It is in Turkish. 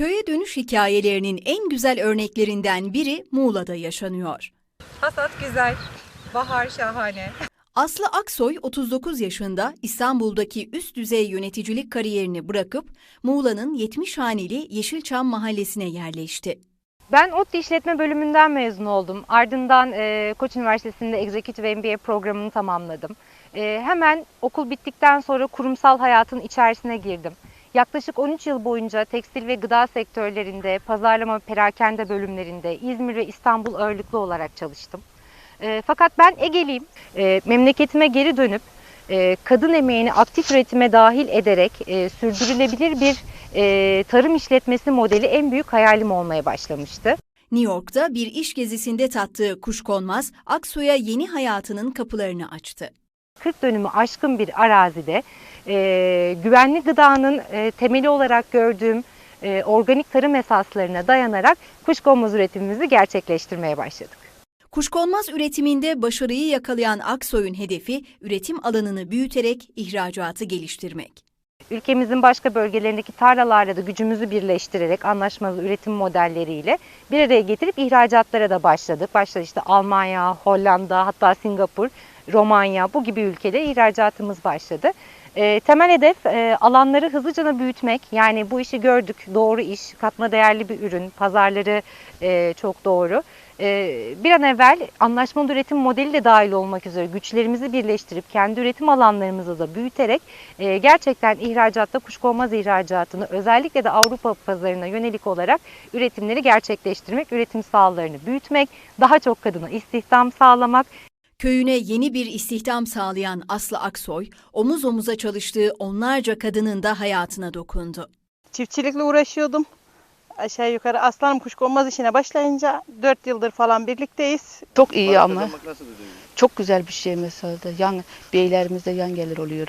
Köye dönüş hikayelerinin en güzel örneklerinden biri Muğla'da yaşanıyor. Hasat güzel. Bahar şahane. Aslı Aksoy 39 yaşında İstanbul'daki üst düzey yöneticilik kariyerini bırakıp Muğla'nın 70 haneli Yeşilçam mahallesine yerleşti. Ben ODTÜ İşletme bölümünden mezun oldum. Ardından e, Koç Üniversitesi'nde Executive MBA programını tamamladım. E, hemen okul bittikten sonra kurumsal hayatın içerisine girdim. Yaklaşık 13 yıl boyunca tekstil ve gıda sektörlerinde, pazarlama ve perakende bölümlerinde İzmir ve İstanbul ağırlıklı olarak çalıştım. E, fakat ben Ege'liyim. E, memleketime geri dönüp e, kadın emeğini aktif üretime dahil ederek e, sürdürülebilir bir e, tarım işletmesi modeli en büyük hayalim olmaya başlamıştı. New York'ta bir iş gezisinde tattığı kuşkonmaz Aksoy'a yeni hayatının kapılarını açtı. 40 dönümü aşkın bir arazide e, güvenli gıdanın e, temeli olarak gördüğüm e, organik tarım esaslarına dayanarak kuşkonmaz üretimimizi gerçekleştirmeye başladık. Kuşkonmaz üretiminde başarıyı yakalayan Aksoy'un hedefi üretim alanını büyüterek ihracatı geliştirmek. Ülkemizin başka bölgelerindeki tarlalarla da gücümüzü birleştirerek anlaşmalı üretim modelleriyle bir araya getirip ihracatlara da başladık. Başta işte Almanya, Hollanda, hatta Singapur, Romanya bu gibi ülkede ihracatımız başladı. E, temel hedef e, alanları hızlıca büyütmek. Yani bu işi gördük, doğru iş, katma değerli bir ürün, pazarları e, çok doğru. E, bir an evvel anlaşmalı üretim modeli de dahil olmak üzere güçlerimizi birleştirip kendi üretim alanlarımızı da büyüterek e, gerçekten ihracatta kuşkonmaz ihracatını özellikle de Avrupa pazarına yönelik olarak üretimleri gerçekleştirmek, üretim sahalarını büyütmek, daha çok kadına istihdam sağlamak, Köyüne yeni bir istihdam sağlayan Aslı Aksoy, omuz omuza çalıştığı onlarca kadının da hayatına dokundu. Çiftçilikle uğraşıyordum. Aşağı yukarı aslanım kuşkonmaz işine başlayınca 4 yıldır falan birlikteyiz. Çok iyi Para ama çok güzel bir şey mesela. Yan, beylerimizde yan gelir oluyor.